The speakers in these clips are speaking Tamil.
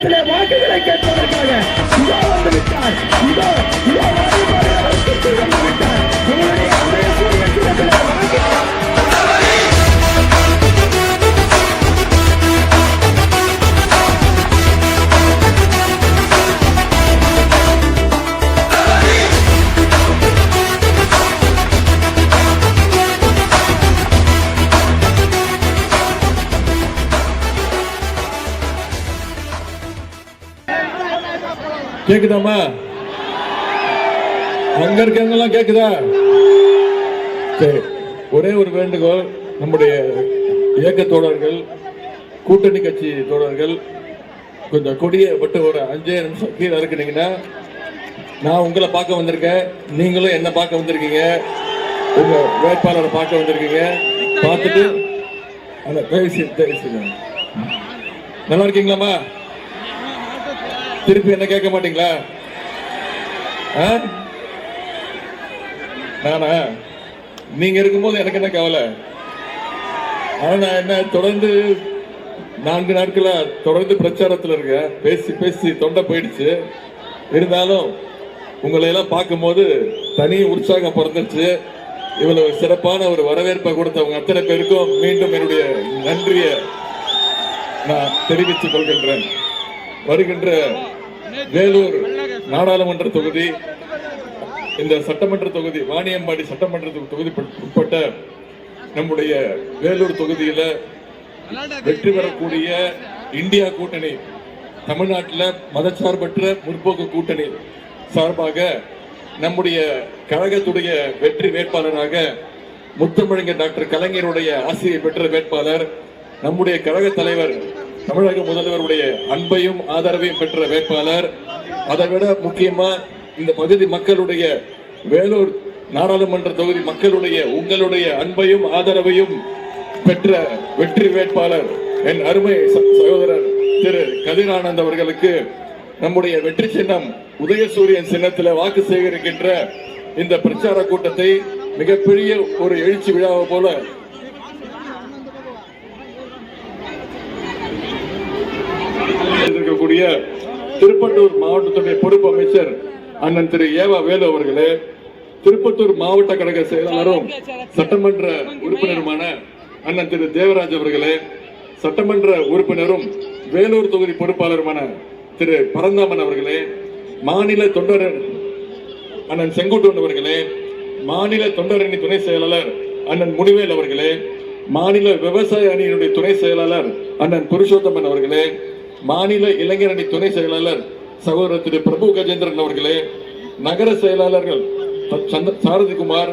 சில வாக்குகளை கேட்பதற்காக இதோ வந்துவிட்டார். இதோ கேக்குதாமா அங்க இருக்கவங்கலாம் கேக்குதா? சரி ஒரே ஒரு வேண்டுகோள். நம்முடைய இயக்க தோழர்கள் கூட்டணி கட்சி தோழர்கள் கொஞ்சம் கொடியை விட்டு ஒரு அஞ்சே நிமிஷம் கீழே இருக்குனீங்கன்னா நான் உங்களை பார்க்க வந்திருக்கேன். நீங்களும் என்ன பார்க்க வந்திருக்கீங்க. உங்க வேட்பாளரை பார்க்க வந்திருக்கீங்க. பார்த்துட்டு அந்த பேசி பேசி நல்லா இருக்கீங்களாம்மா? திருப்பி என்ன கேட்க மாட்டீங்களா? ஆ? நானா? நீங்க இருக்கும்போது எனக்கு என்ன கவலை? ஆனா நான் என்ன தொடர்ந்து நான்கு நாட்களா தொடர்ந்து பிரச்சாரத்தில் இருக்கேன். பேசி பேசி தொண்டை போயிடுச்சு. இருந்தாலும் உங்களை எல்லாம் பார்க்கும்போது தனி உற்சாகம் பிறந்துச்சு இவ்வளவு சிறப்பான ஒரு வரவேற்பை கொடுத்தவங்க அத்தனை பேருக்கும் மீண்டும் என்னுடைய நன்றியை நான் தெரிவித்துக் கொள்கின்றேன். வருகின்ற வேலூர் நாடாளுமன்ற தொகுதி இந்த சட்டமன்ற தொகுதி வாணியம்பாடி சட்டமன்ற தொகுதி உட்பட்ட நம்முடைய வேலூர் தொகுதியில வெற்றி பெறக்கூடிய இந்தியா கூட்டணி தமிழ்நாட்டில் மதச்சார்பற்ற முற்போக்கு கூட்டணி சார்பாக நம்முடைய கழகத்துடைய வெற்றி வேட்பாளராக முத்தமிழங்க டாக்டர் கலைஞருடைய ஆசிரியை பெற்ற வேட்பாளர் நம்முடைய கழக தலைவர் தமிழக முதல்வருடைய அன்பையும் ஆதரவையும் பெற்ற வேட்பாளர். அதை விட முக்கியமா இந்த பகுதி மக்களுடைய வேலூர் நாடாளுமன்ற தொகுதி மக்களுடைய உங்களுடைய அன்பையும் ஆதரவையும் பெற்ற வெற்றி வேட்பாளர் என் அருமை சகோதரர் திரு கதிரானந்த் அவர்களுக்கு நம்முடைய வெற்றி சின்னம் உதயசூரியன் சின்னத்தில் வாக்கு சேகரிக்கின்ற இந்த பிரச்சார கூட்டத்தை மிகப்பெரிய ஒரு எழுச்சி விழாவை போல இருக்கக்கூடிய திருப்பத்தூர் மாவட்டத்துடைய பொறுப்பு அமைச்சர் அண்ணன் திரு ஏவா வேலு அவர்களே திருப்பத்தூர் மாவட்ட கழக செயலாளரும் சட்டமன்ற உறுப்பினருமான அண்ணன் திரு தேவராஜ் அவர்களே சட்டமன்ற உறுப்பினரும் வேலூர் தொகுதி பொறுப்பாளருமான திரு பரந்தாமன் அவர்களே மாநில தொண்டர் அண்ணன் செங்குட்டுவன் அவர்களே மாநில தொண்டரணி துணை செயலாளர் அண்ணன் முனிவேல் அவர்களே மாநில விவசாய அணியினுடைய துணை செயலாளர் அண்ணன் புருஷோத்தமன் அவர்களே மாநில இளைஞரணி துணை செயலாளர் சகோதரர் திரு பிரபு கஜேந்திரன் அவர்களே நகர செயலாளர்கள் சாரதி குமார். சாரதிகுமார்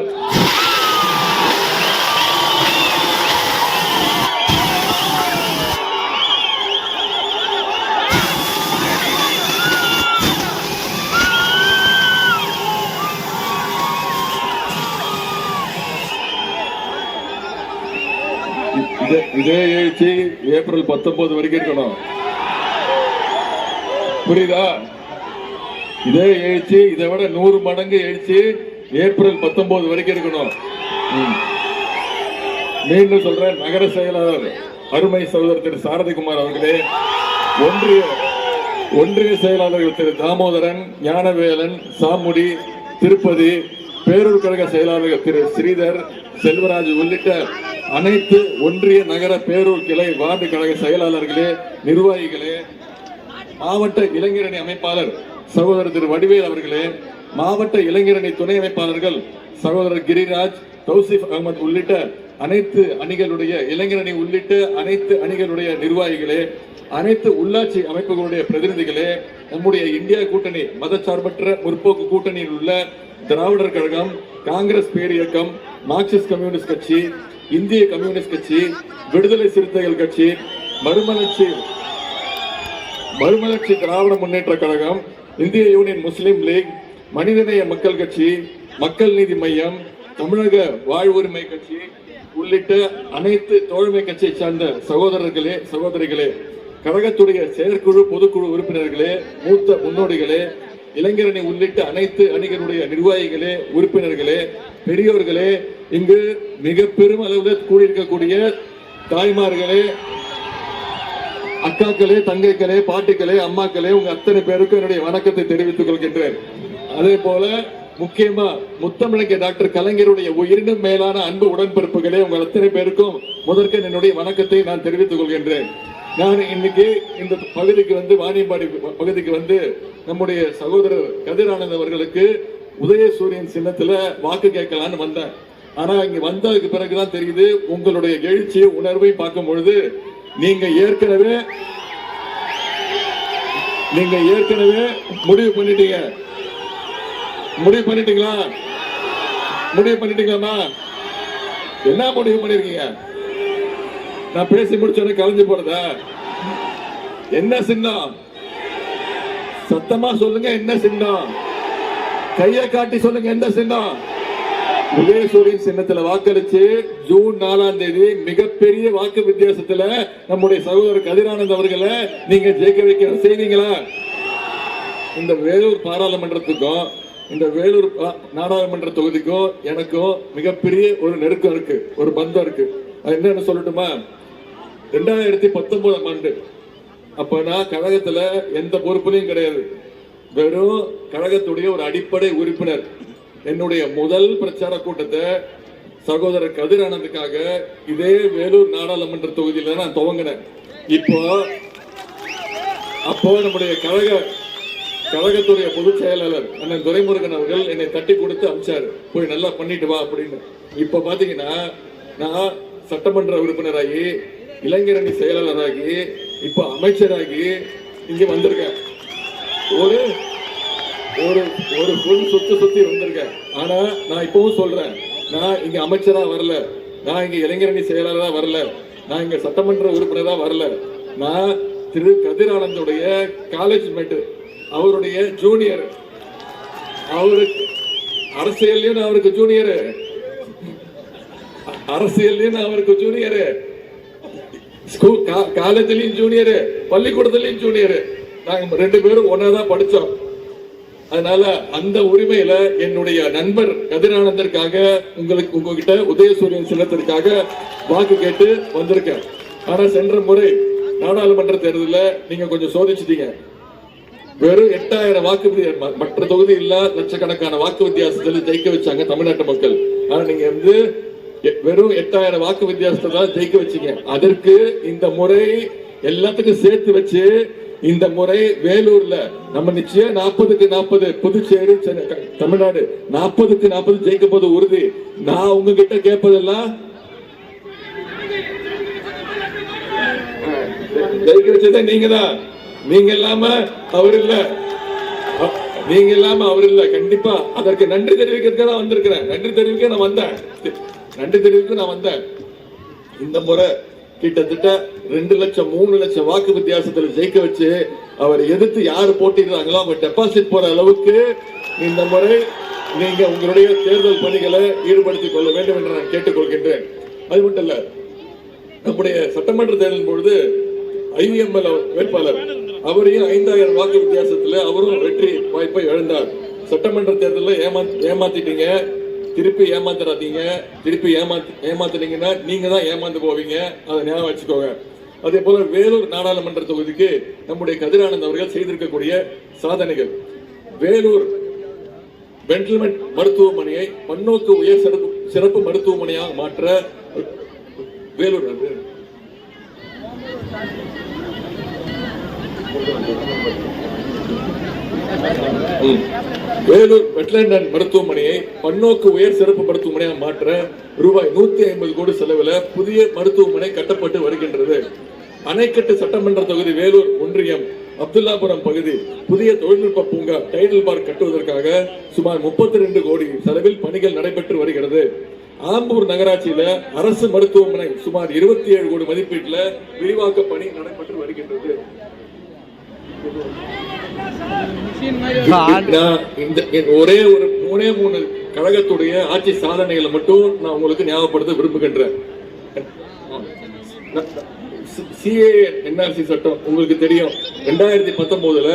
இதே- இதே எழுச்சி ஏப்ரல் பத்தொன்பது வரைக்கும் இருக்கணும். புரியுதா? இதே எழுச்சி இதை விட நூறு மடங்கு எழுச்சி ஏப்ரல் பத்தொன்பது வரைக்கும் இருக்கணும். மீண்டும் சொல்றேன் நகர செயலாளர் அருமை சகோதரர் திரு சாரதிகுமார் அவர்களே ஒன்றிய ஒன்றிய செயலாளர்கள் திரு தாமோதரன் ஞானவேலன் சாமுடி திருப்பதி பேரூர் கழக செயலாளர்கள் திரு ஸ்ரீதர் செல்வராஜ் உள்ளிட்ட அனைத்து ஒன்றிய நகர பேரூர் கிளை வார்டு கழக செயலாளர்களே நிர்வாகிகளே மாவட்ட இளைஞரணி அமைப்பாளர் சகோதரர் திரு வடிவேல் அவர்களே மாவட்ட இளைஞரணி துணை அமைப்பாளர்கள் சகோதரர் கிரிராஜ் தௌசிப் அகமது உள்ளிட்ட அனைத்து அணிகளுடைய இளைஞரணி உள்ளிட்ட அனைத்து அணிகளுடைய நிர்வாகிகளே அனைத்து உள்ளாட்சி அமைப்புகளுடைய பிரதிநிதிகளே நம்முடைய இந்தியா கூட்டணி மதச்சார்பற்ற முற்போக்கு கூட்டணியில் உள்ள திராவிடர் கழகம் காங்கிரஸ் பேரியக்கம் மார்க்சிஸ்ட் கம்யூனிஸ்ட் கட்சி இந்திய கம்யூனிஸ்ட் கட்சி விடுதலை சிறுத்தைகள் கட்சி மறுமலர்ச்சி மறுமலர்ச்சி திராவிட முன்னேற்ற கழகம் இந்திய யூனியன் முஸ்லீம் லீக் மனிதநேய மக்கள் கட்சி மக்கள் நீதி மையம் தமிழக வாழ்வுரிமை கட்சி உள்ளிட்ட அனைத்து தோழமை கட்சியை சார்ந்த சகோதரர்களே சகோதரிகளே கழகத்துடைய செயற்குழு பொதுக்குழு உறுப்பினர்களே மூத்த முன்னோடிகளே இளைஞரணி உள்ளிட்ட அனைத்து அணிகளுடைய நிர்வாகிகளே உறுப்பினர்களே பெரியோர்களே இங்கு மிக பெரும் அளவில் கூடியிருக்கக்கூடிய தாய்மார்களே அக்காக்களே தங்கைகளே பாட்டிகளே அம்மாக்களே உங்க அத்தனை பேருக்கும் என்னுடைய வணக்கத்தை தெரிவித்துக் கொள்கின்றேன். அதே போல முக்கியமா முத்தமிழங்க டாக்டர் கலைஞருடைய உயிரினும் மேலான அன்பு உடன்பிறப்புகளே உங்கள் அத்தனை பேருக்கும் முதற்க என்னுடைய வணக்கத்தை நான் தெரிவித்துக் கொள்கின்றேன். நான் இன்னைக்கு இந்த பகுதிக்கு வந்து வாணியம்பாடி பகுதிக்கு வந்து நம்முடைய சகோதரர் கதிரானந்த் அவர்களுக்கு உதயசூரியன் சின்னத்துல வாக்கு கேட்கலான்னு வந்தேன். ஆனா இங்க வந்ததுக்கு பிறகுதான் தெரியுது உங்களுடைய எழுச்சி உணர்வை பார்க்கும் பொழுது நீங்க ஏற்கனவே நீங்க ஏற்கனவே முடிவு பண்ணிட்டீங்க. முடிவு பண்ணிட்டீங்களா? முடிவு பண்ணிட்டீங்களாமா என்ன முடிவு பண்ணிருக்கீங்க? நான் பேசி முடிச்சோடனே கலைஞ்சு போறதா என்ன சின்னம்? சத்தமா சொல்லுங்க என்ன சின்னம்? கையை காட்டி சொல்லுங்க என்ன சின்னம்? உதயசூரியன் சின்னத்துல வாக்களிச்சு ஜூன் நாலாம் தேதி மிகப்பெரிய வாக்கு வித்தியாசத்துல நம்முடைய சகோதரர் கதிரானந்த் அவர்களை நீங்க ஜெயிக்க வைக்க செய்வீங்களா? இந்த வேலூர் பாராளுமன்றத்துக்கும் இந்த வேலூர் பா- நாடாளுமன்ற தொகுதிக்கும் எனக்கும் மிகப்பெரிய ஒரு நெருக்கம் இருக்கு ஒரு பந்தம் இருக்கு. அது என்னன்னு சொல்லட்டுமா? ரெண்டாயிரத்தி பத்தொன்பதாம் ஆண்டு. அப்ப நான் கழகத்துல எந்த பொறுப்புலையும் கிடையாது. வெறும் கழகத்துடைய ஒரு அடிப்படை உறுப்பினர். என்னுடைய முதல் பிரச்சார கூட்டத்தை சகோதரர் கதிர் ஆனந்துக்காக இதே வேலூர் நாடாளுமன்ற தொகுதியில நான் துவங்கினேன். இப்போ அப்போ நம்முடைய கழக கழகத்துடைய பொதுச் செயலாளர் அண்ணன் துரைமுருகன் அவர்கள் என்னை தட்டி கொடுத்து அமிச்சாரு. போய் நல்லா பண்ணிட்டு வா அப்படின்னு. இப்ப பாத்தீங்கன்னா நான் சட்டமன்ற உறுப்பினராகி இளைஞரணி செயலாளராகி இப்ப அமைச்சராகி இங்க வந்திருக்கேன். ஒரு ஒரு ஒரு ஃபுல் சுத்தி சுத்தி வந்திருக்கேன் ஆனா நான் இப்பவும் சொல்றேன். நான் இங்க அமைச்சரா வரல. நான் இங்க இளைஞரணி செயலாளராக வரல. நான் இங்க சட்டமன்ற உறுப்பினராக வரல. நான் திரு கதிர் ஆனந்துடைய காலேஜ் மேட்டு அவருடைய ஜூனியர் அவருக்கு அரசியல்லையும் நான் அவருக்கு ஜூனியர் அரசியல்லையும் நான் அவருக்கு ஜூனியர் ஸ்கூல் காலேஜ்லயும் ஜூனியர் பள்ளிக்கூடத்துலயும் ஜூனியர் நாங்க ரெண்டு பேரும் ஒன்னாதான் படிச்சோம். அதனால அந்த உரிமையில என்னுடைய நண்பர் கதிரானந்தருக்காக உங்களுக்கு உங்ககிட்ட உதயசூரியன் சின்னத்திற்காக வாக்கு கேட்டு வந்திருக்கேன். ஆனா சென்ற முறை நாடாளுமன்ற தேர்தலில் நீங்க கொஞ்சம் சோதிச்சிட்டீங்க. வெறும் எட்டாயிரம் வாக்கு மற்ற தொகுதி இல்ல லட்சக்கணக்கான வாக்கு வித்தியாசத்தில் ஜெயிக்க வச்சாங்க தமிழ்நாட்டு மக்கள். ஆனா நீங்க வந்து எ- வெறும் எட்டாயிரம் வாக்கு வித்தியாசத்தை தான் ஜெயிக்க வச்சீங்க. அதற்கு இந்த முறை எல்லாத்துக்கும் சேர்த்து வச்சு இந்த முறை வேலூர்ல நம்ம நிச்சயம் நாற்பதுக்கு நாற்பது புதுச்சேரி தமிழ்நாடு நாற்பதுக்கு நாற்பது ஜெயிக்க போது உறுதி. நான் உங்ககிட்ட கேட்பதெல்லாம் ஜெயிக்க நீங்க தான் நீங்க இல்லாம அவர் இல்ல. நீங்க இல்லாம அவர் இல்ல. கண்டிப்பா அதற்கு நன்றி தெரிவிக்கிறதுக்கு தான் வந்திருக்கிறேன். நன்றி தெரிவிக்க நான் வந்தேன். நன்றி தெரிவிக்க நான் வந்தேன். இந்த முறை கிட்டத்தட்ட ரெண்டு லட்சம் மூணு லட்சம் வாக்கு வித்தியாசத்துல ஜெயிக்க வச்சு அவர் எதிர்த்து யாரு போட்டிடுறாங்களோ அவங்க டெபாசிட் போற அளவுக்கு இந்த முறை நீங்க உங்களுடைய தேர்தல் பணிகளை ஈடுபடுத்திக் கொள்ள வேண்டும் என்று நான் கேட்டுக்கொள்கின்றேன். அது மட்டும் இல்ல நம்முடைய சட்டமன்ற தேர்தலின் பொழுது ஐவிஎம்எல் வேட்பாளர் அவரையும் ஐந்தாயிரம் வாக்கு வித்தியாசத்துல அவரும் வெற்றி வாய்ப்பை இழந்தார். சட்டமன்ற தேர்தலில் ஏமா ஏமாத்திட்டீங்க. திருப்பி ஏமாத்துறாதீங்க திருப்பி ஏமாத்து ஏமாத்துனீங்கன்னா நீங்க தான் ஏமாந்து போவீங்க. அதை ஞாபகம் வச்சுக்கோங்க. அதே போல வேலூர் நாடாளுமன்ற தொகுதிக்கு நம்முடைய கதிரானந்த் அவர்கள் செய்திருக்கக்கூடிய சாதனைகள். வேலூர் பென்டில்மெண்ட் மருத்துவமனையை பன்னோக்கு உயர் சிறப்பு சிறப்பு மருத்துவமனையாக மாற்ற வேலூர் அது. வேலூர் வெட்லேண்ட் அண்ட் மருத்துவமனையை பன்னோக்கு உயர் சிறப்பு மருத்துவமனையாக மாற்ற ரூபாய் நூத்தி ஐம்பது கோடி செலவில் புதிய மருத்துவமனை கட்டப்பட்டு வருகின்றது. அணைக்கட்டு சட்டமன்ற தொகுதி வேலூர் ஒன்றியம் அப்துல்லாபுரம் பகுதி புதிய தொழில்நுட்ப பூங்கா டைடல் பார்க் கட்டுவதற்காக சுமார் முப்பத்தி ரெண்டு கோடி செலவில் பணிகள் நடைபெற்று வருகிறது. ஆம்பூர் நகராட்சியில அரசு மருத்துவமனை சுமார் இருபத்தி ஏழு கோடி மதிப்பீட்டுல விரிவாக்க பணி நடைபெற்று வருகின்றது. ஒரே ஒரு மூணே மூணு கழகத்துடைய ஆட்சி சாதனைகளை மட்டும் நான் உங்களுக்கு ஞாபகப்படுத்த விரும்புகின்றேன். சிஏ என்ஆர்சி சட்டம் உங்களுக்கு தெரியும். ரெண்டாயிரத்தி பத்தொன்பதுல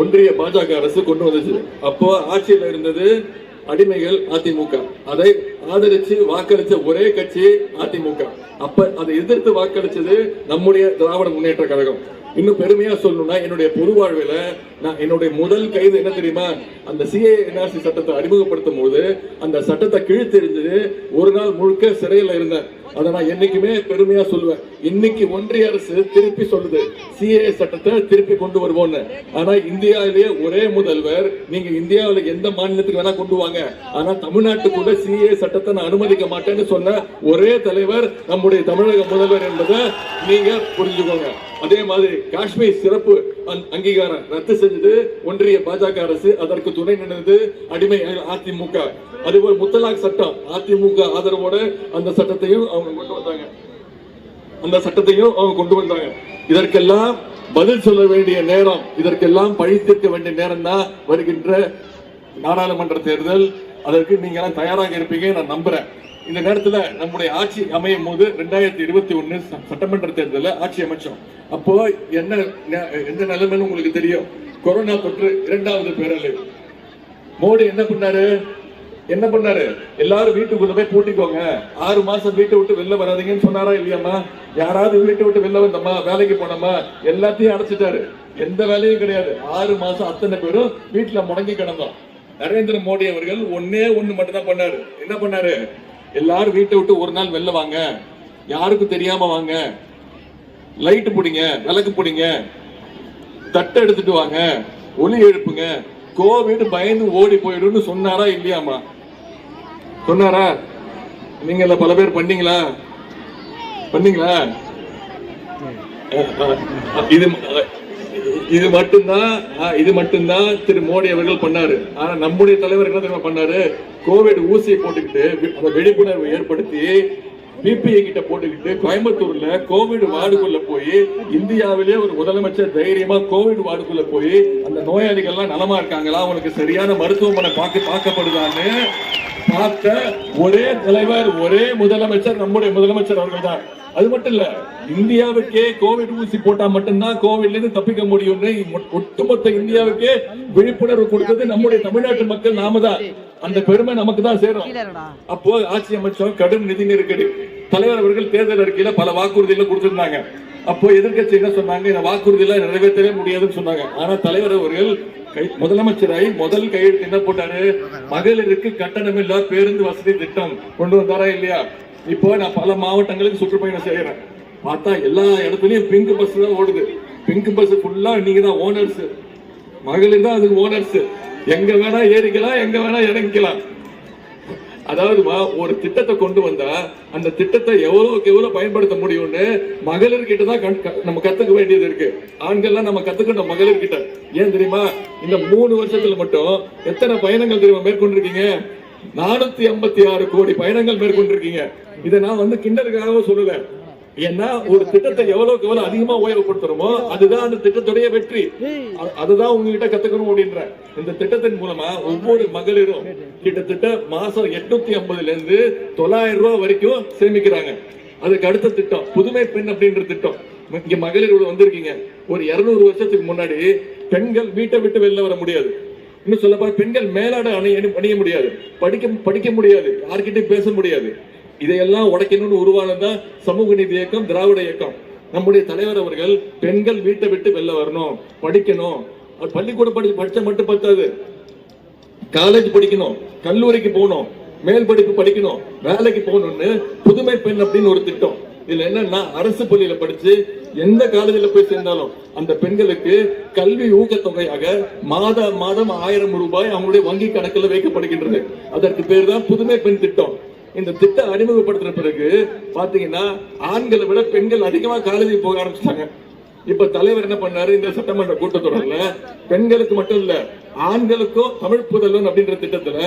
ஒன்றிய பாஜக அரசு கொண்டு வந்துச்சு. அப்போ ஆட்சியில் இருந்தது அடிமைகள் அதிமுக. அதை ஆதரிச்சு வாக்களிச்ச ஒரே கட்சி அதிமுக. அப்ப அதை எதிர்த்து வாக்களிச்சது நம்முடைய திராவிட முன்னேற்ற கழகம். இன்னும் பெருமையா சொல்லணும்னா என்னுடைய பொது வாழ்வில் நான் என்னுடைய முதல் கைது என்ன தெரியுமா? அந்த சிஏ என்ஆர்சி சட்டத்தை அறிமுகப்படுத்தும் போது அந்த சட்டத்தை கீழ்த்தெறிஞ்சது ஒரு நாள் முழுக்க சிறையில் இருந்தேன். அதை நான் என்னைக்குமே பெருமையா சொல்லுவேன். இன்னைக்கு ஒன்றிய அரசு திருப்பி சொல்லுது சிஏ சட்டத்தை திருப்பி கொண்டு வருவோம்னு. ஆனா இந்தியாவிலேயே ஒரே முதல்வர் நீங்க இந்தியாவில் எந்த மாநிலத்துக்கு வேணா கொண்டு வாங்க. ஆனா தமிழ்நாட்டுக்குள்ள சிஏ சட்டம் சட்டத்தை நான் அனுமதிக்க மாட்டேன்னு சொன்ன ஒரே தலைவர் நம்முடைய தமிழக முதல்வர் என்பதை நீங்க புரிஞ்சுக்கோங்க. அதே மாதிரி காஷ்மீர் சிறப்பு அங்கீகாரம் ரத்து செஞ்சது ஒன்றிய பாஜக அரசு அதற்கு துணை நின்றது அடிமை அதிமுக. அதுபோல் முத்தலாக் சட்டம் அதிமுக ஆதரவோட அந்த சட்டத்தையும் அவங்க கொண்டு வந்தாங்க. அந்த சட்டத்தையும் அவங்க கொண்டு வந்தாங்க. இதற்கெல்லாம் பதில் சொல்ல வேண்டிய நேரம் இதற்கெல்லாம் பழி தீர்க்க வேண்டிய நேரம் தான் வருகின்ற நாடாளுமன்ற தேர்தல். அதற்கு நீங்க எல்லாம் தயாராக இருப்பீங்க நான் நம்புறேன். இந்த நேரத்துல நம்முடைய ஆட்சி அமையும் போது ரெண்டாயிரத்தி இருபத்தி ஒண்ணு சட்டமன்ற தேர்தலில் ஆட்சி அமைச்சோம். அப்போ என்ன எந்த நிலைமைன்னு உங்களுக்கு தெரியும். கொரோனா தொற்று இரண்டாவது பேரலை மோடி என்ன பண்ணாரு? என்ன பண்ணாரு? எல்லாரும் வீட்டுக்குள்ள போய் பூட்டிக்கோங்க. ஆறு மாசம் வீட்டை விட்டு வெளில வராதீங்கன்னு சொன்னாரா இல்லையாமா யாராவது வீட்டை விட்டு வெளில வந்தோமா? வேலைக்கு போனோமா? எல்லாத்தையும் அடைச்சிட்டாரு. எந்த வேலையும் கிடையாது. ஆறு மாசம் அத்தனை பேரும் வீட்டுல முடங்கி கிடந்தோம். நரேந்திர மோடி அவர்கள் ஒன்னே ஒண்ணு மட்டும் தான் பண்ணாரு. என்ன பண்ணாரு? எல்லாரும் வீட்டை விட்டு ஒரு நாள் வெளில வாங்க. யாருக்கும் தெரியாம வாங்க. லைட் பிடிங்க விளக்கு பிடிங்க. தட்டை எடுத்துட்டு வாங்க. ஒலி எழுப்புங்க. கோவிட் பயந்து ஓடி போயிடும்னு சொன்னாரா இல்லையாமா சொன்னாரா? நீங்க பல பேர் பண்ணீங்களா? பண்ணீங்களா? இது இது மட்டும்தான் இது மட்டும்தான் திரு மோடி அவர்கள் பண்ணாரு. ஆனா நம்முடைய தலைவர் என்ன தெரியுமா பண்ணாரு? கோவிட் ஊசியை போட்டுக்கிட்டு அந்த விழிப்புணர்வு ஏற்படுத்தி பிபிஐ கிட்ட போட்டுக்கிட்டு கோயம்புத்தூர்ல கோவிட் வார்டுக்குள்ள போய் இந்தியாவிலேயே ஒரு முதலமைச்சர் தைரியமா கோவிட் வார்டுக்குள்ள போய் அந்த நோயாளிகள் எல்லாம் நலமா இருக்காங்களா? அவனுக்கு சரியான மருத்துவமனை பார்க்க பார்க்கப்படுதான்னு பார்த்த ஒரே தலைவர் ஒரே முதலமைச்சர் நம்முடைய முதலமைச்சர் அவர்கள் தான் அது மட்டும் இல்ல இந்தியாவுக்கே கோவிட் ஊசி போட்டா மட்டும்தான் கோவிட்ல இருந்து தப்பிக்க முடியும்னு ஒட்டுமொத்த இந்தியாவுக்கே விழிப்புணர்வு கொடுத்தது நம்முடைய தமிழ்நாட்டு மக்கள் நாம தான். அந்த பெருமை நமக்கு தான் சேரும். அப்போ ஆட்சி அமைச்சோம் கடும் நிதி நெருக்கடி. தலைவர் அவர்கள் தேர்தல் அறிக்கையில பல வாக்குறுதிகளை கொடுத்திருந்தாங்க. அப்போ எதிர்க்கட்சி என்ன சொன்னாங்க? இந்த வாக்குறுதிகளை நிறைவேற்றவே முடியாதுன்னு சொன்னாங்க. ஆனா தலைவர் அவர்கள் முதலமைச்சராய் முதல் கையெழுத்து என்ன போட்டாரு? மகளிருக்கு கட்டணமில்லா பேருந்து வசதி திட்டம் கொண்டு வந்தாரா இல்லையா? இப்போ நான் பல மாவட்டங்களுக்கு சுற்றுப்பயணம் செய்யறேன். பார்த்தா எல்லா இடத்துலயும் பிங்க் பஸ் தான் ஓடுது. பிங்க் பஸ் ஃபுல்லா நீங்க தான் ஓனர்ஸ் மகளிர் தான் அதுக்கு ஓனர்ஸ் எங்க வேணா ஏறிக்கலாம் எங்க வேணா இறங்கிக்கலாம். அதாவதுமா ஒரு திட்டத்தை கொண்டு வந்தா அந்த திட்டத்தை எவ்வளவுக்கு எவ்வளவு பயன்படுத்த முடியும்னு மகளிர்கிட்ட தான் கண்- க- நம்ம கத்துக்க வேண்டியது இருக்கு. ஆண்கள்லாம் நம்ம கத்துக்கணும் மகளிர்கிட்ட ஏன் தெரியுமா? இந்த மூணு வருஷத்துல மட்டும் எத்தனை பயணங்கள் தெரியுமா மேற்கொண்டிருக்கீங்க? நானூத்தி ஐம்பத்தி ஆறு கோடி பயணங்கள் மேற்கொண்டிருக்கீங்க. இதை நான் வந்து கிண்டலுக்காக சொல்லல. ஏன்னா ஒரு திட்டத்தை எவ்வளவுக்கு எவ்வளவு அதிகமா உபயோகப்படுத்துறோமோ அதுதான் அந்த திட்டத்துடைய வெற்றி. அதுதான் உங்ககிட்ட கத்துக்கணும் அப்படின்ற இந்த திட்டத்தின் மூலமா ஒவ்வொரு மகளிரும் கிட்டத்தட்ட மாசம் எட்நூத்தி ஐம்பதுல இருந்து தொள்ளாயிரம் ரூபாய் வரைக்கும் சேமிக்கிறாங்க. அதுக்கு அடுத்த திட்டம் புதுமை பெண் அப்படின்ற திட்டம். இங்க மகளிர் வந்திருக்கீங்க. ஒரு இருநூறு வருஷத்துக்கு முன்னாடி பெண்கள் வீட்டை விட்டு வெளில வர முடியாது. இன்னும் சொல்ல போனா பெண்கள் மேலாடை அணி அணி- அணிய முடியாது. படிக்க படிக்க முடியாது. யார்கிட்டையும் பேச முடியாது. இதையெல்லாம் உடைக்கணும்னு உருவானதுதான் சமூக நீதி இயக்கம் திராவிட இயக்கம். நம்முடைய தலைவர் அவர்கள் பெண்கள் வீட்டை விட்டு வெளில வரணும். படிக்கணும். பள்ளிக்கூடம் படி படிச்சா மட்டும் பத்தாது. காலேஜ் படிக்கணும். கல்லூரிக்கு போகணும். மேல் படிப்பு படிக்கணும். வேலைக்கு போகணும்னு புதுமை பெண் அப்படின்னு ஒரு திட்டம். இதுல என்னன்னா அரசு பள்ளியில படிச்சு எந்த காலேஜில் போய் சேர்ந்தாலும் அந்த பெண்களுக்கு கல்வி ஊக்கத்தொகையாக மாத மாதம் ஆயிரம் ரூபாய் அவங்களுடைய வங்கி கணக்கில் வைக்கப்படுகின்றது. அதற்கு பேர் தான் புதுமை பெண் திட்டம். இந்த திட்டம் அறிமுகப்படுத்தின பிறகு பாத்தீங்கன்னா ஆண்களை விட பெண்கள் அதிகமா காலேஜுக்கு போக ஆரம்பிச்சிட்டாங்க. இப்ப தலைவர் என்ன பண்ணாரு? இந்த சட்டமன்ற கூட்டத்தொடர்ல பெண்களுக்கு மட்டும் இல்ல ஆண்களுக்கும் தமிழ் புதல்வன் அப்படின்ற திட்டத்துல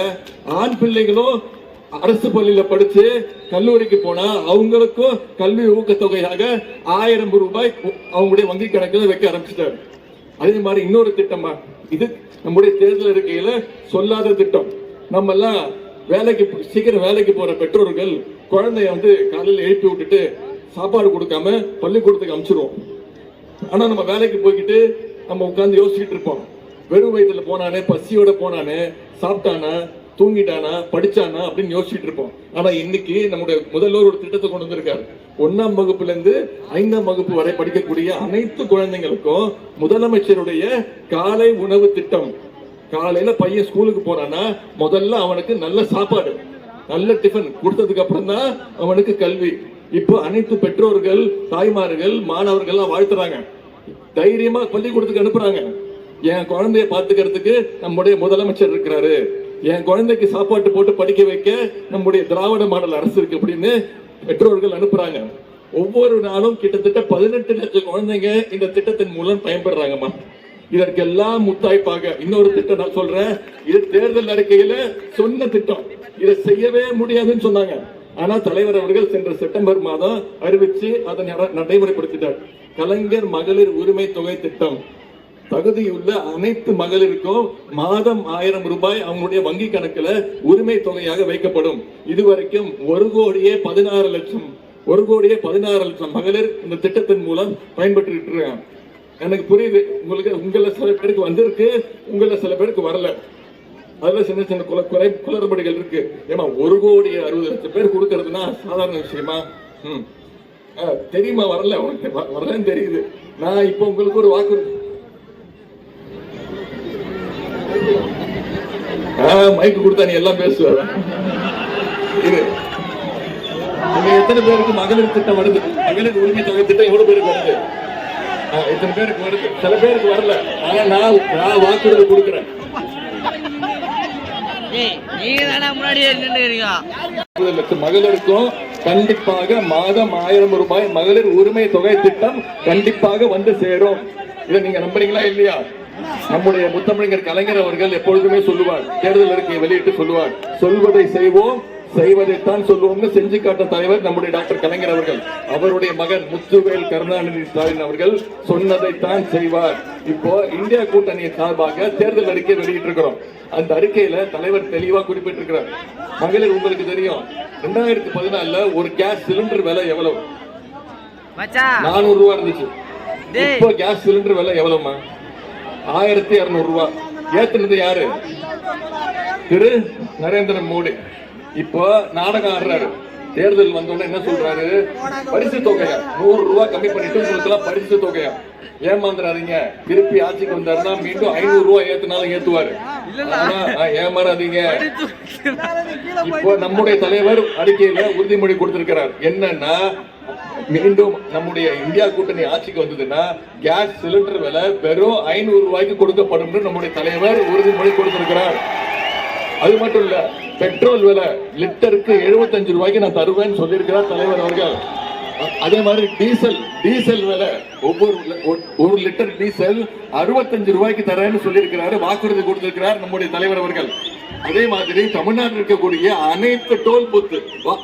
ஆண் பிள்ளைகளும் அரசு பள்ளியில படிச்சு கல்லூரிக்கு போனா அவங்களுக்கும் கல்வி ஊக்கத்தொகையாக ஆயிரம் ரூபாய் அவங்களுடைய வங்கி கணக்குல வைக்க ஆரம்பிச்சிட்டாரு. அதே மாதிரி இன்னொரு திட்டமா இது நம்முடைய தேர்தல் அறிக்கையில சொல்லாத திட்டம். நம்ம எல்லாம் வேலைக்கு சீக்கிரம் வேலைக்கு போற பெற்றோர்கள் குழந்தைய வந்து காலையில் எழுப்பி விட்டுட்டு சாப்பாடு கொடுக்காம பள்ளிக்கூடத்துக்கு அனுப்பிச்சிருவோம் ஆனா நம்ம வேலைக்கு போய்கிட்டு நம்ம உட்காந்து யோசிச்சுட்டு இருப்போம். வெறும் வயிற்றுல போனானே பசியோட போனானே சாப்பிட்டானா தூங்கிட்டானா படிச்சானா அப்படின்னு யோசிச்சுட்டு இருப்போம். ஆனா இன்னைக்கு நம்முடைய முதல்வர் ஒரு திட்டத்தை கொண்டு வந்திருக்காரு. ஒன்னாம் வகுப்புல இருந்து ஐந்தாம் வகுப்பு வரை படிக்கக்கூடிய அனைத்து குழந்தைங்களுக்கும் முதலமைச்சருடைய காலை உணவு திட்டம். காலையில பையன் ஸ்கூலுக்கு போறான்னா முதல்ல அவனுக்கு நல்ல சாப்பாடு நல்ல டிஃபன் கொடுத்ததுக்கு அப்புறம் தான் அவனுக்கு கல்வி. இப்போ அனைத்து பெற்றோர்கள் தாய்மார்கள் மாணவர்கள் வாழ்த்துறாங்க. தைரியமா பள்ளிக்கூடத்துக்கு அனுப்புறாங்க. என் குழந்தைய பாத்துக்கிறதுக்கு நம்முடைய முதலமைச்சர் இருக்கிறாரு. என் குழந்தைக்கு சாப்பாட்டு போட்டு படிக்க வைக்க நம்முடைய திராவிட மாடல் அரசு இருக்கு அப்படின்னு பெற்றோர்கள் அனுப்புறாங்க. ஒவ்வொரு நாளும் கிட்டத்தட்ட பதினெட்டு லட்சம் குழந்தைங்க இந்த திட்டத்தின் மூலம் பயன்படுறாங்கம்மா இதற்கெல்லாம் முத்தாய்ப்பாக இன்னொரு திட்டம் நான் சொல்றேன். இது தேர்தல் அறிக்கையில சொன்ன திட்டம். இதை செய்யவே முடியாதுன்னு சொன்னாங்க. ஆனா தலைவர் அவர்கள் சென்ற செப்டம்பர் மாதம் அறிவிச்சு அதை நடைமுறைப்படுத்திட்டார். கலைஞர் மகளிர் உரிமை தொகை திட்டம். தகுதியுள்ள அனைத்து மகளிருக்கும் மாதம் ஆயிரம் ரூபாய் அவங்களுடைய வங்கி கணக்குல உரிமை தொகையாக வைக்கப்படும். இதுவரைக்கும் ஒரு கோடியே பதினாறு லட்சம் ஒரு கோடியே பதினாறு லட்சம் மகளிர் இந்த திட்டத்தின் மூலம் பயன்பெற்று இருக்காங்க. எனக்கு புரியுது. உங்களுக்கு உங்கள சில பேருக்கு வந்திருக்கு உங்கள சில பேருக்கு வரல. அதுல சின்ன சின்ன குல குறை குளறுபடிகள் இருக்கு. ஏமா ஒரு கோடி அறுபது லட்சம் பேர் கொடுக்கறதுனா சாதாரண விஷயமா? ம். ஆ, தெரியுமா வரல? உனக்கு வரலன்னு தெரியுது. நான் இப்போ உங்களுக்கு ஒரு வாக்கு மைக்கு கொடுத்தா நீ எல்லாம் பேசுவ. உங்க எத்தனை பேருக்கு மகளிர் திட்டம் வருது? மகளிர் உரிமை தொகை திட்டம் எவ்வளவு பேருக்கு வருது? ஆ, எத்தனை பேருக்கு வருது? சில பேருக்கு வரல. ஆனா நான் நான் வாக்குறுதி கொடுக்குறேன். மகளிருக்கும் கண்டிப்பாக மாதம் ஆயிரம் ரூபாய் மகளிர் உரிமை தொகை திட்டம் கண்டிப்பாக வந்து சேரும். இதை நீங்க நம்புறீங்களா இல்லையா? நம்முடைய முத்தமிழர் கலைஞர் அவர்கள் எப்பொழுதுமே சொல்லுவார் தேர்தல் அறிக்கையை வெளியிட்டு சொல்லுவார். சொல்வதை செய்வோம் செய்வதைத்தான் சொல்லுவோம்னு செஞ்சு காட்ட தலைவர் நம்முடைய டாக்டர் கலைஞர் அவர்கள். அவருடைய மகன் முத்துவேல் கருணாநிதி ஸ்டாலின் அவர்கள் சொன்னதைத்தான் செய்வார். இப்போ இந்தியா கூட்டணி சார்பாக தேர்தல் அறிக்கை வெளியிட்டிருக்கிறோம். அந்த அறிக்கையில தலைவர் தெளிவா குறிப்பிட்டிருக்கிறார். மகளிர் உங்களுக்கு தெரியும் ரெண்டாயிரத்தி பதினாலுல ஒரு கேஸ் சிலிண்டர் விலை எவ்வளவு? நானூறு ரூபா இருந்துச்சு. இப்போ கேஸ் சிலிண்டர் விலை எவ்வளவுமா ஆயிரத்தி இருநூறு ரூபா. ஏத்துனது யாரு? திரு நரேந்திர மோடி. இப்போ நாடகம் ஆடுறாரு. தேர்தல் வந்தோடனே என்ன சொல்றாரு? பரிசு தொகையா? நூறு ரூபாய் கம்மி பண்ணிட்டு உங்களுக்கு எல்லாம் பரிசு தொகையா? ஏமாந்துறாதீங்க. திருப்பி ஆட்சிக்கு வந்தாருன்னா மீண்டும் ஐநூறு ரூபாய் ஏத்துனாலும் ஏத்துவாரு. ஏமாறாதீங்க. இப்போ நம்முடைய தலைவர் அறிக்கையில உறுதிமொழி கொடுத்திருக்கிறார். என்னன்னா மீண்டும் நம்முடைய இந்தியா கூட்டணி ஆட்சிக்கு வந்ததுன்னா கேஸ் சிலிண்டர் விலை வெறும் ஐநூறு ரூபாய்க்கு கொடுக்கப்படும் நம்முடைய தலைவர் உறுதிமொழி கொடுத்திருக்கிறார். அது மட்டும் இல்ல பெட்ரோல் விலை லிட்டருக்கு 75 ரூபாய்க்கு நான் தருவேன்னு சொல்லியிருக்கிறார் தலைவர் அவர்கள். அதே மாதிரி டீசல் டீசல் விலை ஒவ்வொரு ஒரு- லிட்டர் டீசல் 65 ரூபாய்க்கு தரேன்னு சொல்லியிருக்கிறாரு வாக்குறுதி கொடுத்திருக்கிறார் நம்முடைய தலைவர் அவர்கள். அதே மாதிரி தமிழ்நாட்டில் இருக்கக்கூடிய அனைத்து டோல் பூத்து வா-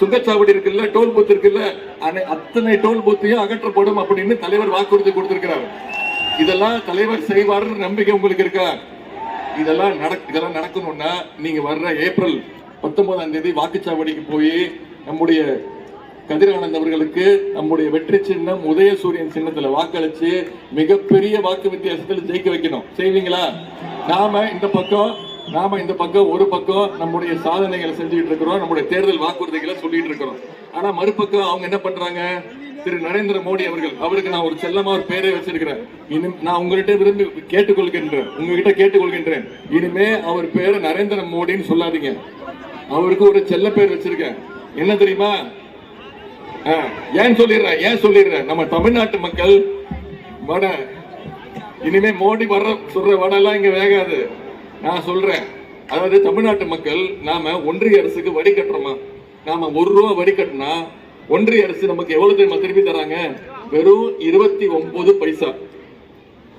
சுங்கச்சாவடி இருக்குல்ல டோல் பூத் இருக்குல்ல அனை- அத்தனை டோல் பூத்தையும் அகற்றப்படும் அப்படின்னு தலைவர் வாக்குறுதி கொடுத்திருக்கிறார். இதெல்லாம் தலைவர் செய்வார்னு நம்பிக்கை உங்களுக்கு இருக்கா? இதெல்லாம் நடக் இதெல்லாம் நடக்கணும்னா நீங்க வர்ற ஏப்ரல் பத்தொன்பதாம் தேதி வாக்குச்சாவடிக்கு போய் நம்முடைய கதிரானந்த் அவர்களுக்கு நம்முடைய வெற்றி சின்னம் உதயசூரியன் சின்னத்துல வாக்களிச்சு மிகப்பெரிய வாக்கு வித்தியாசத்தில் ஜெயிக்க வைக்கணும். செய்வீங்களா? நாம இந்த பக்கம் நாம இந்த பக்கம் ஒரு பக்கம் நம்முடைய சாதனைகளை செஞ்சுட்டு இருக்கிறோம் நம்முடைய தேர்தல் வாக்குறுதிகளை சொல்லிட்டு இருக்கிறோம். ஆனா மறுபக்கம் அவங்க என்ன பண்றாங்க? திரு நரேந்திர மோடி அவர்கள் அவருக்கு நான் ஒரு செல்லமா ஒரு பேரே வச்சிருக்கிறேன். இனி நான் உங்ககிட்ட விரும்பி கேட்டுக்கொள்கின்றேன் உங்ககிட்ட கேட்டுக்கொள்கின்றேன். இனிமே அவர் பேரு நரேந்திர மோடின்னு சொல்லாதீங்க. அவருக்கு ஒரு செல்ல பேர் வச்சிருக்கேன். என்ன தெரியுமா? ஆ, ஏன் சொல்லிடுறேன் ஏன் சொல்லிடுறேன்? நம்ம தமிழ்நாட்டு மக்கள் வடை இனிமே மோடி வர்ற சொல்ற வடெல்லாம் இங்க வேகாது. நான் சொல்றேன் அதாவது தமிழ்நாட்டு மக்கள் நாம ஒன்றிய அரசுக்கு வரி கட்டுறோமா? நாம ஒரு ரூபா வரி கட்டினா ஒன்றிய அரசு நமக்கு எவ்வளவு தெரியுமா திருப்பி தராங்க? வெறும் இருபத்தி ஒன்பது பைசா.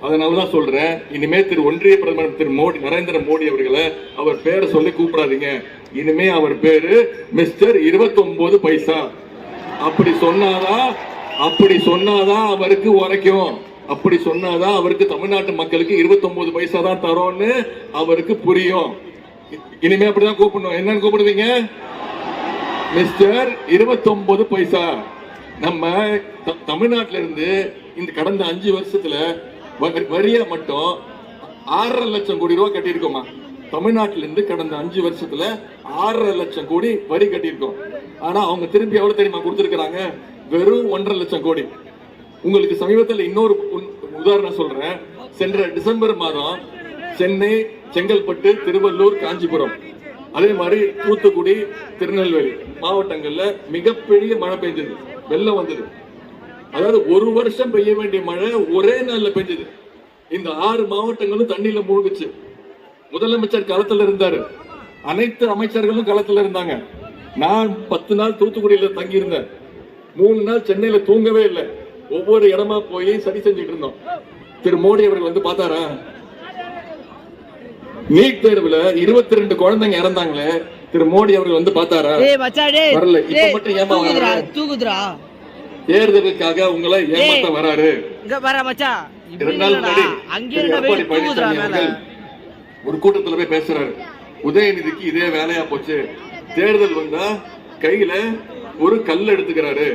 அதனாலதான் சொல்றேன். இனிமே திரு ஒன்றிய பிரதமர் திரு மோடி நரேந்திர மோடி அவர்களை அவர் பேரை சொல்லி கூப்பிடாதீங்க. இனிமே அவர் பேரு மிஸ்டர் 29 பைசா. அப்படி சொன்னாதான் அப்படி சொன்னாதான் அவருக்கு உரைக்கும். அப்படி சொன்னாதான் அவருக்கு தமிழ்நாட்டு மக்களுக்கு 29 பைசா தான் தரோம்னு அவருக்கு புரியும். இனிமே அப்படிதான் கூப்பிடணும். என்னன்னு கூப்பிடுவீங்க? மிஸ்டர் 29 பைசா. நம்ம த- இருந்து இந்த கடந்த அஞ்சு வருஷத்துல வ- மட்டும் ஆறரை லட்சம் கோடி ரூபாய் கட்டியிருக்கோமா தமிழ்நாட்டில இருந்து கடந்த அஞ்சு வருஷத்துல ஆறரை லட்சம் கோடி வரி கட்டியிருக்கோம். ஆனா அவங்க திருப்பி எவ்வளவு தெரியுமா கொடுத்துருக்காங்க வெறும் ஒன்றரை லட்சம் கோடி. உங்களுக்கு சமீபத்தில் இன்னொரு உதாரணம் சொல்றேன். சென்ற டிசம்பர் மாதம் சென்னை செங்கல்பட்டு திருவள்ளூர் காஞ்சிபுரம். அதே மாதிரி தூத்துக்குடி திருநெல்வேலி மாவட்டங்கள்ல மிகப்பெரிய மழை பெஞ்சது. வெள்ளம் வந்தது. அதாவது ஒரு வருஷம் பெய்ய வேண்டிய மழை ஒரே நாள்ல பெஞ்சது. இந்த ஆறு மாவட்டங்களும் தண்ணியில மூழ்குச்சு. முதலமைச்சர் களத்துல இருந்தாரு. அனைத்து அமைச்சர்களும் களத்துல இருந்தாங்க. நான் பத்து நாள் தூத்துக்குடியில தங்கி இருந்தேன் மூணு நாள் சென்னையில தூங்கவே இல்லை. ஒவ்வொரு இடமா போய் சரி செஞ்சுட்டு இருந்தோம். திரு மோடி அவர்கள் வந்து பார்த்தாரா? நீட் தேர்வுல இருபத்தி ரெண்டு குழந்தைங்க இறந்தாங்களே. திரு மோடி அவர்கள் வந்து பார்த்தாரா? வரல. இப்ப மட்டும் வராரு? தூக்குதுடா தேர்தலுக்காக உங்களை ஏமாத்த வராரு. ரெண்டு நாள். முன்னாடி எடப்பாடி பழனிசாமி அவர்கள் ஒரு கூட்டத்துல போய் பேசுறாரு. உதயநிதிக்கு இதே வேலையா போச்சு. தேர்தல் வந்தா கையில ஒரு கல் எடுத்துக்கிறாரு.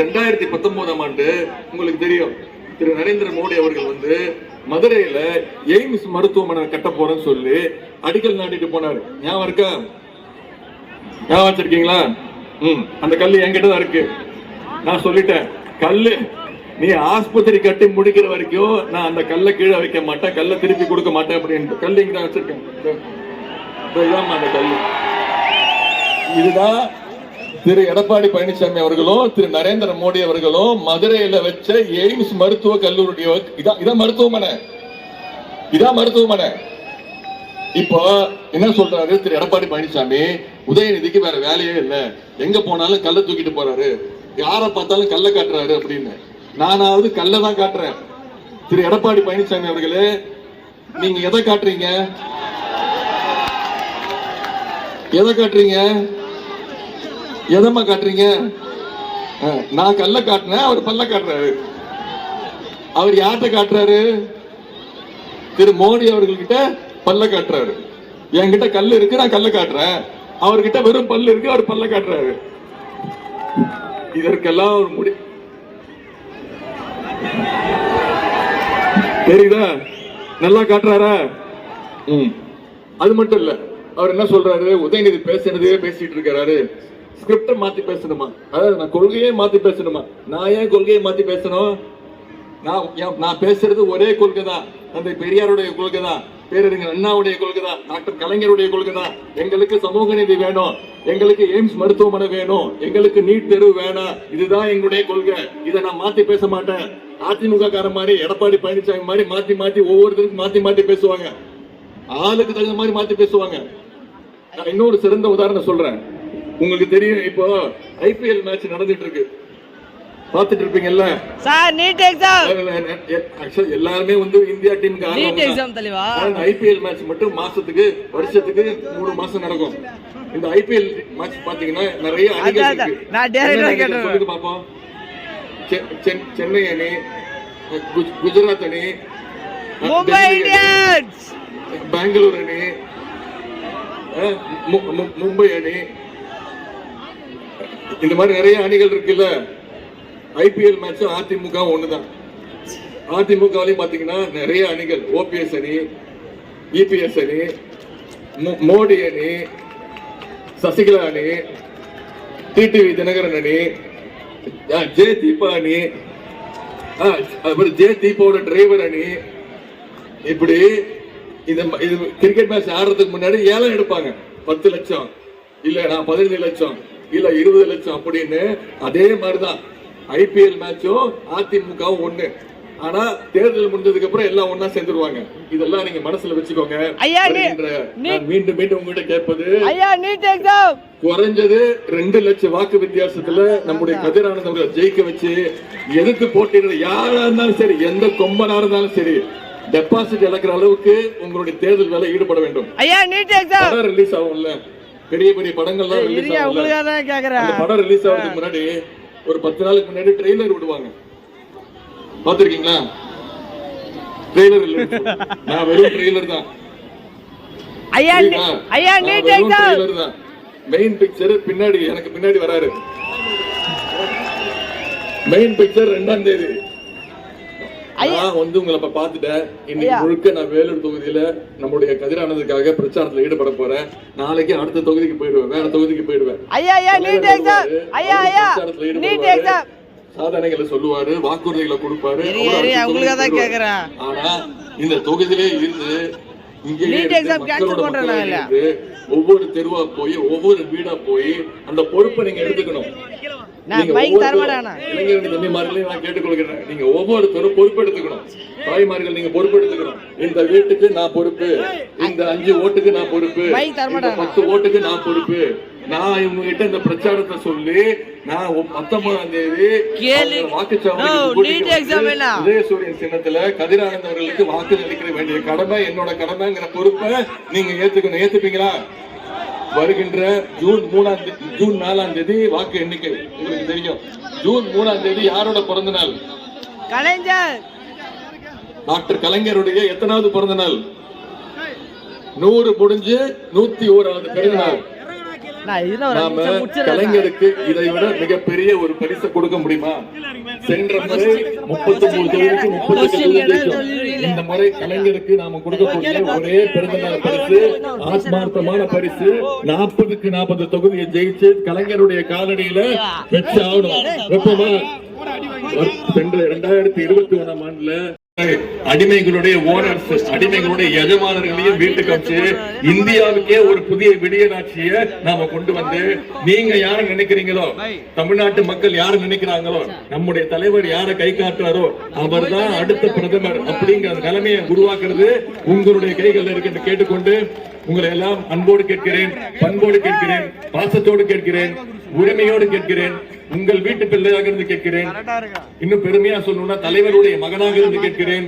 ரெண்டாயிரத்தி பத்தொன்பதாம் ஆண்டு உங்களுக்கு தெரியும். திரு நரேந்திர மோடி அவர்கள் வந்து மதுரையில எய்ம்ஸ் மருத்துவமனை கட்ட போறேன்னு சொல்லி அடிக்கல் நாட்டிட்டு போனாரு. ஞாபகம் இருக்கா? ஞாபகம் வச்சிருக்கீங்களா? ம் அந்த கல் என்கிட்ட தான் இருக்கு. நான் சொல்லிட்டேன் கல்லு நீ ஆஸ்பத்திரி கட்டி முடிக்கிற வரைக்கும் நான் அந்த கல்லை கீழே வைக்க மாட்டேன் கல்லை திருப்பி கொடுக்க மாட்டேன் அப்படின்ட்டு. கல் இங்கே தான் வச்சிருக்கேன். அந்த கல் இதுதான் திரு எடப்பாடி பழனிசாமி அவர்களும் திரு நரேந்திர மோடி அவர்களும் மதுரையில வச்ச எய்ம்ஸ் மருத்துவ கல்லூரிய இதான் இதான் மருத்துவமனை. இதான் மருத்துவமனை. இப்போ என்ன சொல்றாரு திரு எடப்பாடி பழனிசாமி? உதயநிதிக்கு வேற வேலையே இல்லை. எங்க போனாலும் கல்ல தூக்கிட்டு போறாரு. யார பார்த்தாலும் கல்ல காட்டுறாரு அப்படின்னு. நானாவது கல்ல தான் காட்டுறேன். திரு எடப்பாடி பழனிசாமி அவர்களே நீங்க எதை காட்டுறீங்க? எதை காட்டுறீங்க? எதம்மா காட்டுறீங்க? நான் கல்ல காட்டினேன் அவர் பல்ல காட்டுறாரு. அவர் யார்கிட்ட காட்டுறாரு? திரு மோடி அவர்கள்கிட்ட பல்ல காட்டுறாரு. என்கிட்ட கல் இருக்கு நான் கல்ல காட்டுறேன். அவர்கிட்ட வெறும் பல்லு இருக்கு அவர் பல்ல காட்டுறாரு. இதற்கெல்லாம் ஒரு முடி தெரியுதா? நல்லா காட்டுறாரா? ம். அது மட்டும் இல்ல அவர் என்ன சொல்றாரு? உதயநிதி பேசுறதே பேசிட்டு இருக்கிறாரு ஸ்கிரிப்ட மாத்தி பேசணுமா? அதாவது நான் கொள்கையே மாத்தி பேசணுமா? நான் ஏன் கொள்கையை மாத்தி பேசணும்? நான் என்- நான் பேசுறது ஒரே கொள்கை தான் தந்தை பெரியாருடைய கொள்கை தான் பேரறிஞர் அண்ணாவுடைய கொள்கை தான் டாக்டர் கலைஞருடைய கொள்கை தான் எங்களுக்கு சமூக நீதி வேணும். எங்களுக்கு எய்ம்ஸ் மருத்துவமனை வேணும். எங்களுக்கு நீட் தேர்வு வேணாம். இதுதான் எங்களுடைய கொள்கை. இதை நான் மாத்தி பேச மாட்டேன். அதிமுக கார மாதிரி எடப்பாடி பழனிசாமி மாதிரி மாத்தி மாத்தி ஒவ்வொருத்தருக்கும் மாத்தி மாத்தி பேசுவாங்க. ஆளுக்கு தகுந்த மாதிரி மாத்தி பேசுவாங்க. நான் இன்னொரு சிறந்த உதாரணம் சொல்றேன். உங்களுக்கு தெரியும் இப்போ ஐபிஎல் மேட்ச் நடந்துட்டு இருக்கு பார்த்துட்டு இருப்பீங்கல்ல சார் நீட் எக்ஸாம் எல்லாருமே வந்து இந்தியா டீமுக்கு நீட் எக்ஸாம் தலைவா ஐபிஎல் மேட்ச் மட்டும் மாசத்துக்கு வருஷத்துக்கு மூணு மாசம் நடக்கும். இந்த ஐபிஎல் மேட்ச் பாத்தீங்கன்னா நிறைய நான் அணிகள் கேட்டேன். பாப்போம். சென்னை அணி குஜ- குஜராத் அணி மும்பை இந்தியன்ஸ். பெங்களூர் அணி மும்பை அணி இந்த மாதிரி நிறைய அணிகள் இருக்குல்ல. ஐபிஎல் மேட்ச் அதிமுக ஒண்ணுதான். அதிமுகவிலையும் பாத்தீங்கன்னா நிறைய அணிகள். ஓபிஎஸ் அணி இபிஎஸ் அணி மோ- மோடி அணி சசிகலா அணி டிடிவி தினகரன் அணி ஜே தீபா அணி அப்புறம் ஜே தீபாவோட டிரைவர் அணி. இப்படி இது இது கிரிக்கெட் மேட்ச் ஆடுறதுக்கு முன்னாடி ஏலம் எடுப்பாங்க. பத்து லட்சம். இல்ல நான் பதினஞ்சு லட்சம். இல்ல இருபது லட்சம் அப்படின்னு அதே மாதிரிதான். ஐபிஎல் மேட்சும் அதிமுகவும் ஒண்ணு. ஆனா தேர்தல் முடிஞ்சதுக்கு அப்புறம் எல்லாம் ஒண்ணா சேர்ந்துருவாங்க. இதெல்லாம் நீங்க மனசுல வச்சுக்கோங்க. ஐயா, மீண்டும் மீண்டும் உங்ககிட்ட கேட்பது ஐயா நீட் எக்ஸாம் குறைஞ்சது ரெண்டு லட்சம் வாக்கு வித்தியாசத்துல நம்முடைய கதிரானந்த் அவர்கள் ஜெயிக்க வச்சு எதிர்த்து போட்டியிடுற யாரா இருந்தாலும் சரி எந்த கொம்பனா இருந்தாலும் சரி டெபாசிட் இழக்கிற அளவுக்கு உங்களுடைய தேர்தல் வேலை ஈடுபட வேண்டும். ஐயா நீட் எக்ஸாம் ரிலீஸ் ஆகும்ல. பெரிய பெரிய படங்கள்லாம் ரிலீஸ் அந்த படம் ரிலீஸ் ஆகிறதுக்கு முன்னாடி ஒரு பத்து நாளுக்கு முன்னாடி ட்ரெய்லர் விடுவாங்க. பாத்திருக்கீங்களா ட்ரெய்லர் இல்ல. நான் வெறும் ட்ரெய்லர் தான். மெயின் பிக்சர் பின்னாடி எனக்கு பின்னாடி வராரு. மெயின் பிக்சர் ரெண்டாம் தேதி. நான் வந்து உங்களை இப்ப பாத்துட்டேன் இன்னைக்கு. முழுக்க நான் வேலூர் தொகுதியில நம்முடைய கதிரானதுக்காக பிரச்சாரத்துல ஈடுபட போறேன். நாளைக்கு அடுத்த தொகுதிக்கு போயிடுவேன். வேற தொகுதிக்கு போயிடுவேன். ஐயா ஐயா நீட் எக்ஸாம் ஐயா ஐயா. நீட். எக்ஸாம் சாதனைகளை சொல்லுவாரு வாக்குறுதிகளை கொடுப்பாரு. உங்களுக்காக தான் கேக்குறேன். ஆனா இந்த தொகுதியிலே. இருந்து ஒவ்வொரு தெருவா போய் ஒவ்வொரு வீடா போய் அந்த பொறுப்பை நீங்க எடுத்துக்கணும். நான் பைக் நான். கேட்டுக்கொள்கிறேன். நீங்க ஒவ்வொருத்தரும் பொறுப்பெடுத்துக்கணும். தாய்மார்கள் நீங்க பொறுப்பெடுத்துக்கணும். இந்த வீட்டுக்கு நான் பொறுப்பு. இந்த அஞ்சு ஓட்டுக்கு நான் பொறுப்பு. பத்து ஓட்டுக்கு நான் பொறுப்பு. நான் இவங்க கிட்ட இந்த பிரச்சாரத்தை சொல்லி நான் பத்தொன்பதாம் தேதி? உதயசூரியன் சின்னத்துல கதிரானந்த் அவர்களுக்கு வாக்கு அளிக்க வேண்டிய கடமை என்னோட கடமைங்கிற பொறுப்பை நீங்க ஏத்துக்கணும். ஏத்துப்பீங்களா? வருகின்ற ஜூன் மூணாம் தேதி ஜூன் நாலாம் தேதி வாக்கு எண்ணிக்கை. உங்களுக்கு தெரியும். ஜூன் மூணாம் தேதி யாரோட பிறந்த நாள்? கலைஞர். டாக்டர் கலைஞருடைய எத்தனாவது பிறந்த நாள்? நூறு முடிஞ்சு நூத்தி ஓராவது பிறந்த நாள். நாம கலைஞருக்கு இதை விட மிகப்பெரிய ஒரு பரிசை கொடுக்க முடியுமா? சென்ற முறை முப்பத்தி மூணு தொகுதிக்கு முப்பத்தி. இந்த முறை கலைஞருக்கு நாம கொடுக்கக்கூடிய ஒரே பிறந்தநாள் பரிசு ஆத்மார்த்தமான பரிசு. நாற்பதுக்கு நாற்பது தொகுதியை ஜெயிச்சு கலைஞருடைய காலடியில வச்சு ஆகணும் வெப்பமா? சென்ற இரண்டாயிரத்தி இருபத்தி ஒண்ணாம் ஆண்டுல அடிமைகளுடைய ஓனர்ஸ் அடிமைகளுடைய எஜமானர்களையும் வீட்டுக்கு வச்சு இந்தியாவுக்கே ஒரு புதிய விடியலாட்சியை நாம கொண்டு வந்து நீங்க யார நினைக்கிறீங்களோ தமிழ்நாட்டு மக்கள் யார நினைக்கிறாங்களோ நம்முடைய தலைவர் யார கை காட்டுறாரோ அவர் தான் அடுத்த பிரதமர் அப்படிங்கிற நிலைமையை உருவாக்குறது உங்களுடைய கைகள் இருக்கு என்று கேட்டுக்கொண்டு உங்களை எல்லாம் அன்போடு கேட்கிறேன் பண்போடு கேட்கிறேன் பாசத்தோடு கேட்கிறேன் உரிமையோடு கேட்கிறேன். உங்கள் வீட்டு பிள்ளையாக இருந்து கேட்கிறேன் இன்னும் பெருமையா சொல்லணும்னா தலைவருடைய மகனாக இருந்து கேட்கிறேன்.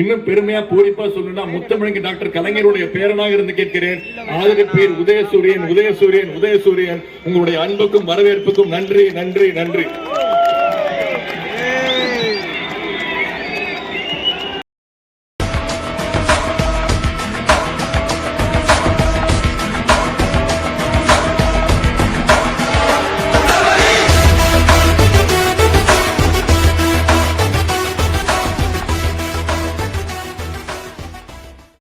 இன்னும் பெருமையா பூரிப்பா சொல்லணும்னா முத்தமிழங்க டாக்டர் கலைஞருடைய பேரனாக இருந்து கேட்கிறேன். ஆதரவு பேர் உதயசூரியன் உதயசூரியன் உதயசூரியன். உங்களுடைய அன்புக்கும் வரவேற்புக்கும் நன்றி நன்றி நன்றி.